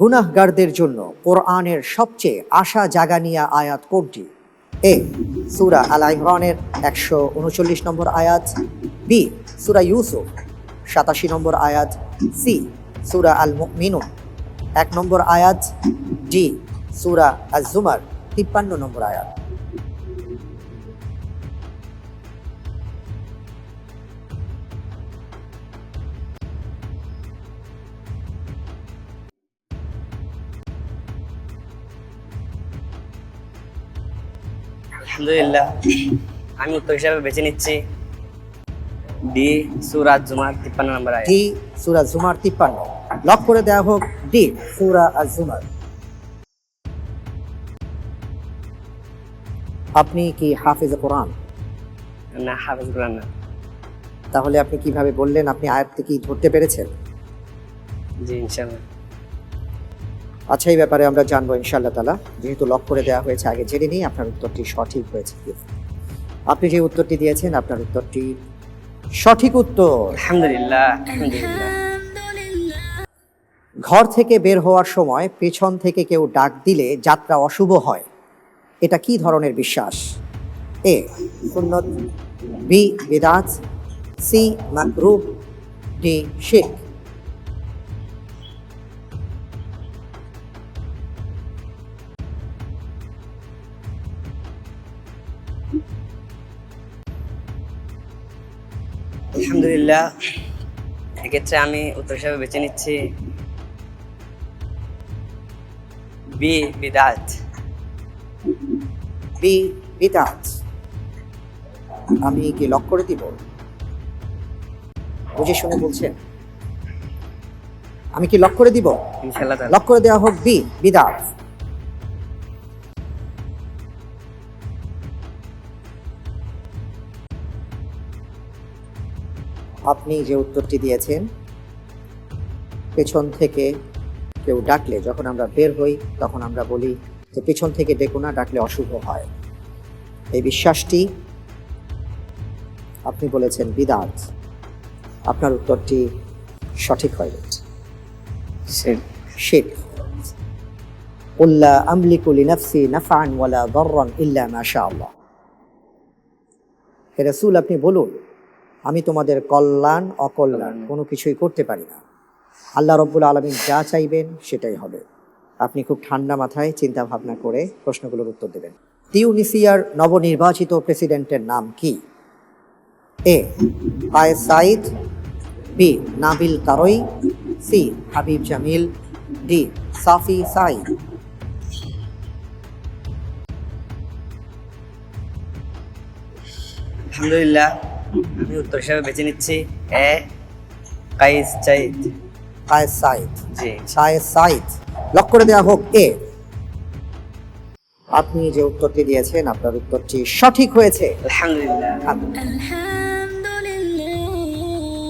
গুনাহগারদের জন্য কোরআনের সবচেয়ে আশা জাগানিয়া আয়াত কোনটি? এ, সুরা আল ইমরানের একশো উনচল্লিশ নম্বর আয়াত, বি, সুরা ইউসুফ সাতাশি নম্বর আয়াত, সি, সুরা আল মিনু এক নম্বর আয়াত, ডি, সুরা আজ জুমার তিপ্পান্ন নম্বর আয়াত। আলহামদুলিল্লাহ। আমি উত্তর হিসাবে বেছে নিচ্ছি ডি সুরাজ জুমার তিপ্পান্ন নম্বর ডি সুরা জুমার তিপ্পান্ন। লক করে দেওয়া হোক ডি সুরা আজ জুমার। আপনি কি হাফিজ কোরআন? না হাফিজ কোরআন না। তাহলে আপনি কীভাবে বললেন আপনি আয়াতটি কি ধরতে পেরেছেন? জি ইনশাল্লাহ আচ্ছা এই ব্যাপারে আমরা জানব ইনশাআল্লাহ তালা যেহেতু লক করে দেওয়া হয়েছে আগে জেনে নিই আপনার উত্তরটি সঠিক হয়েছে কি। আপনি যে উত্তরটি দিয়েছেন আপনার উত্তরটি সঠিক উত্তর। আলহামদুলিল্লাহ ঘর থেকে বের হওয়ার সময় পেছন থেকে কেউ ডাক দিলে যাত্রা অশুভ হয়। এটা কি ধরনের বিশ্বাস? এ সুন্নত বি বিদাত সি মাকরুব ডি শেখ আলহামদুলিল্লাহ। এক্ষেত্রে আমি উত্তর হিসাবে বেছে নিচ্ছি বি বিদাত। বি বিদাত। আমি কি লক করে দিব? বুঝে শুনে বলছেন আমি কি লক করে দিব? ইনশাল্লাহ তাআলা। লক করে দেওয়া হোক বি বিদাত। আপনি যে উত্তরটি দিয়েছেন পেছন থেকে কেউ ডাকলে যখন আমরা বের হই তখন আমরা বলি যে পেছন থেকে ডেকো না ডাকলে অশুভ হয়। এই বিশ্বাসটি আপনি বলেছেন বিদাত। আপনার উত্তরটি সঠিক হয়ে শেখ উল্লা আমলিকুলি নাফসি নাফান ওয়ালা দর্রন ইল্লা মাশা আল্লাহ রসুল আপনি বলুন আমি তোমাদের কল্যাণ অকল্যাণ কোনো কিছুই করতে পারি না। আল্লাহ রব্বুল আলমিন যা চাইবেন সেটাই হবে। আপনি খুব ঠান্ডা মাথায় চিন্তা ভাবনা করে প্রশ্নগুলোর উত্তর দেবেন। তিউনিসিয়ার নবনির্বাচিত প্রেসিডেন্টের নাম কি? এ. আয় সাইদ বি. নাবিল কারই সি. হাবিব জামিল ডি. সাফি সাইদ আলহামদুলিল্লাহ আমি উত্তর হিসাবে বেছে নিচ্ছি। A কাইস side. কায়েস সাইদ জি। কায়েস সাইদ লক করে দেওয়া হোক এ। আপনি যে উত্তরটি দিয়েছেন আপনার উত্তরটি সঠিক হয়েছে। আলহামদুলিল্লাহ।